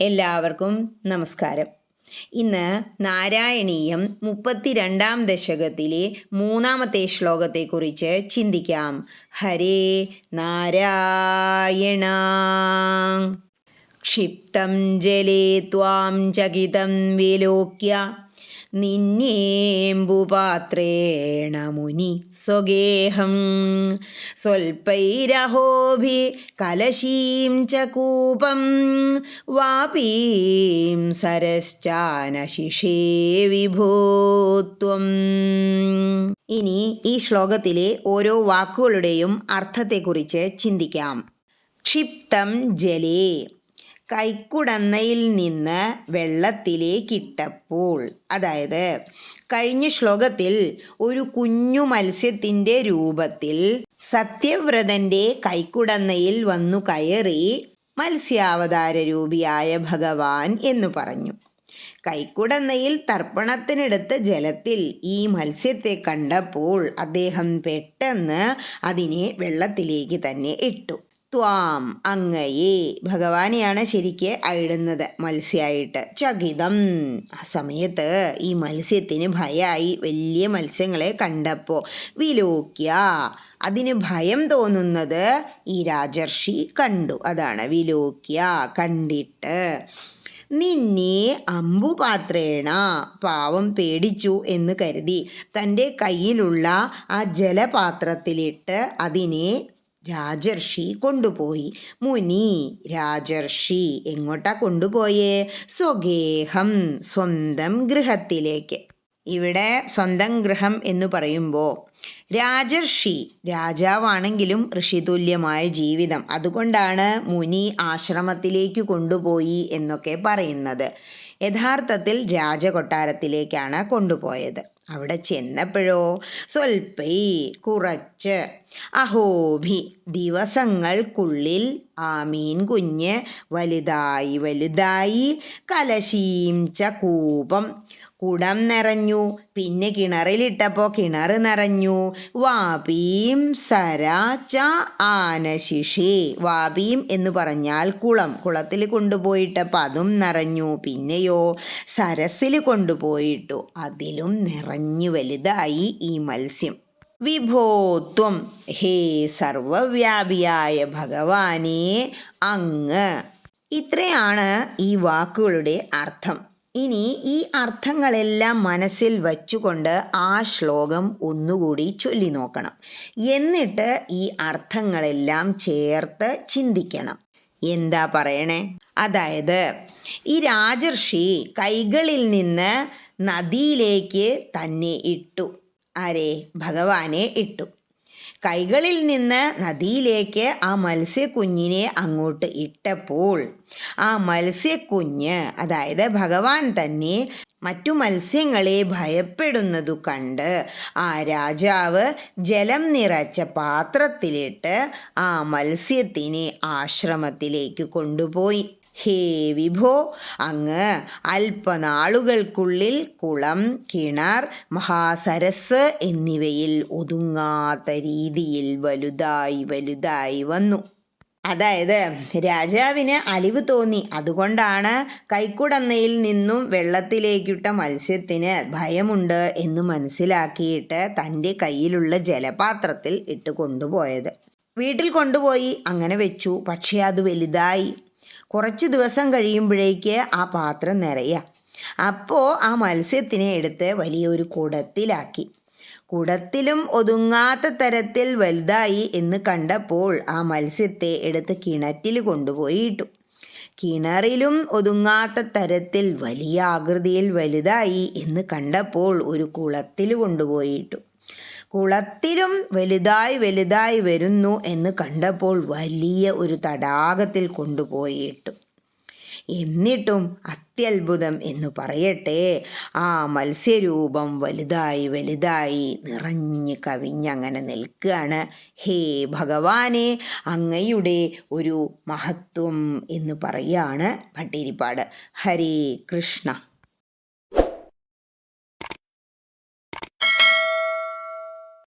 എല്ലാവർക്കും നമസ്കാരം. ഇന്ന് നാരായണീയം മുപ്പത്തിരണ്ടാം ദശകത്തിലെ മൂന്നാമത്തെ ശ്ലോകത്തെക്കുറിച്ച് ചിന്തിക്കാം. ഹരേ നാരായണ. ക്ഷിപ്തം ജലേ ത്വാം ചകിതം വിലോക്യ. നിന്നേമ്പുപാത്രേണ മുനി സ്വഗേഹം. സ്വൽപ്പൈരഹോഭി കലശീം ച കൂപം വാപീം സരശ്ചാനശിഷേ വിഭൂത്വം. ഇനി ഈ ശ്ലോകത്തിലെ ഓരോ വാക്കുകളുടെയും അർത്ഥത്തെക്കുറിച്ച് ചിന്തിക്കാം. ക്ഷിപ്തം ജലേ. കൈക്കുടന്നയിൽ നിന്ന് വെള്ളത്തിലേക്കിട്ടപ്പോൾ അതായത് കഴിഞ്ഞ ശ്ലോകത്തിൽ ഒരു കുഞ്ഞു മത്സ്യത്തിന്റെ രൂപത്തിൽ സത്യവ്രതന്റെ കൈക്കുടന്നയിൽ വന്നു കയറി മത്സ്യാവതാര രൂപിയായ ഭഗവാൻ എന്ന് പറഞ്ഞു. കൈക്കുടന്നയിൽ തർപ്പണത്തിനെടുത്ത ജലത്തിൽ ഈ മത്സ്യത്തെ കണ്ടപ്പോൾ അദ്ദേഹം പെട്ടെന്ന് അതിനെ വെള്ളത്തിലേക്ക് തന്നെ ഇട്ടു. ത്വാം അങ്ങയെ. ഭഗവാനെയാണ് ശരിക്ക് അയിടുന്നത് മത്സ്യമായിട്ട് ചകിതം. ആ സമയത്ത് ഈ മത്സ്യത്തിന് ഭയമായി വലിയ മത്സ്യങ്ങളെ കണ്ടപ്പോൾ വിലോക്യ അതിന് ഭയം തോന്നുന്നത് ഈ രാജർഷി കണ്ടു. അതാണ് വിലോക്യ കണ്ടിട്ട്. നിന്നെ അമ്പുപാത്രേണ പാവം പേടിച്ചു എന്ന് കരുതി തന്റെ കയ്യിലുള്ള ആ ജലപാത്രത്തിലിട്ട് അതിനെ രാജർഷി കൊണ്ടുപോയി. മുനി രാജർഷി എങ്ങോട്ടാ കൊണ്ടുപോയേ? സ്വഗേഹം സ്വന്തം ഗൃഹത്തിലേക്ക്. ഇവിടെ സ്വന്തം ഗൃഹം എന്ന് പറയുമ്പോൾ രാജർഷി രാജാവാണെങ്കിലും ഋഷിതുല്യമായ ജീവിതം. അതുകൊണ്ടാണ് മുനി ആശ്രമത്തിലേക്ക് കൊണ്ടുപോയി എന്നൊക്കെ പറയുന്നത്. യഥാർത്ഥത്തിൽ രാജകൊട്ടാരത്തിലേക്കാണ് കൊണ്ടുപോയത്. അവിടെ ചെന്നപ്പോഴോ സ്വൽപ്പൈ കുറച്ച്. അഹോഭി ദിവസങ്ങൾക്കുള്ളിൽ ആമീൻ മീൻ കുഞ്ഞ് വലുതായി വലുതായി കലശീം കൂപം കുടം നിറഞ്ഞു. പിന്നെ കിണറിലിട്ടപ്പോൾ കിണർ നിറഞ്ഞു. വാപീം സര ച ആനശിഷി വാപീം എന്ന് പറഞ്ഞാൽ കുളം. കുളത്തിൽ കൊണ്ടുപോയിട്ടപ്പോൾ അതും നിറഞ്ഞു. പിന്നെയോ സരസിൽ കൊണ്ടുപോയിട്ടു. അതിലും നിറഞ്ഞു വലുതായി ഈ മത്സ്യം. വിഭോത്വം. ഹേ സർവവ്യാപിയായ ഭഗവാനെ അങ്ങ്. ഇത്രയാണ് ഈ വാക്കുകളുടെ അർത്ഥം. ഇനി ഈ അർത്ഥങ്ങളെല്ലാം മനസ്സിൽ വച്ചുകൊണ്ട് ആ ശ്ലോകം ഒന്നുകൂടി ചൊല്ലി നോക്കണം. എന്നിട്ട് ഈ അർത്ഥങ്ങളെല്ലാം ചേർത്ത് ചിന്തിക്കണം. എന്താ പറയണേ? അതായത് ഈ രാജർഷി കൈകളിൽ നിന്ന് നദിയിലേക്ക് തന്നെ ഇട്ടു. ആരെ? ഭഗവാനെ ഇട്ടു. കൈകളിൽ നിന്ന് നദിയിലേക്ക് ആ മത്സ്യക്കുഞ്ഞിനെ അങ്ങോട്ട് ഇട്ടപ്പോൾ ആ മത്സ്യക്കുഞ്ഞ് അതായത് ഭഗവാൻ തന്നെ മറ്റു മത്സ്യങ്ങളെ ഭയപ്പെടുന്നതു കണ്ട് ആ രാജാവ് ജലം നിറച്ച പാത്രത്തിലിട്ട് ആ മത്സ്യത്തിനെ ആശ്രമത്തിലേക്ക് കൊണ്ടുപോയി. ഹേ വിഭോ അങ്ങ് അല്പനാളുകൾക്കുള്ളിൽ കുളം കിണർ മഹാസരസ് എന്നിവയിൽ ഒതുങ്ങാത്ത രീതിയിൽ വലുതായി വലുതായി വന്നു. അതായത് രാജാവിന് അലിവ് തോന്നി. അതുകൊണ്ടാണ് കൈക്കുടന്നയിൽ നിന്നും വെള്ളത്തിലേക്കിട്ട മത്സ്യത്തിന് ഭയമുണ്ട് എന്ന് മനസ്സിലാക്കിയിട്ട് തന്റെ കയ്യിലുള്ള ജലപാത്രത്തിൽ ഇട്ട് കൊണ്ടുപോയത്. വീട്ടിൽ കൊണ്ടുപോയി അങ്ങനെ വെച്ചു. പക്ഷേ അത് വലുതായി. കുറച്ച് ദിവസം കഴിയുമ്പോഴേക്ക് ആ പാത്രം നിറയുക അപ്പോൾ ആ മത്സ്യത്തിനെ എടുത്ത് വലിയൊരു കുടത്തിലാക്കി. കുടത്തിലും ഒതുങ്ങാത്ത തരത്തിൽ വലുതായി എന്ന് കണ്ടപ്പോൾ ആ മത്സ്യത്തെ എടുത്ത് കിണറ്റിൽ കൊണ്ടുപോയി ഇട്ടു കിണറിലും ഒതുങ്ങാത്ത തരത്തിൽ വലിയ ആകൃതിയിൽ വലുതായി എന്ന് കണ്ടപ്പോൾ ഒരു കുളത്തിൽ കൊണ്ടുപോയിട്ടു. കുളത്തിലും വലുതായി വലുതായി വരുന്നു എന്ന് കണ്ടപ്പോൾ വലിയ ഒരു തടാകത്തിൽ കൊണ്ടുപോയിട്ടു. എന്നിട്ടും അത്യത്ഭുതം എന്ന് പറയട്ടെ ആ മത്സ്യരൂപം വലുതായി വലുതായി നിറഞ്ഞ് കവിഞ്ഞങ്ങനെ നിൽക്കുകയാണ്. ഹേ ഭഗവാനെ അങ്ങയുടെ ഒരു മഹത്വം എന്ന് പറയാണ് ഭട്ടീരിപ്പാട് ഹരേ കൃഷ്ണ.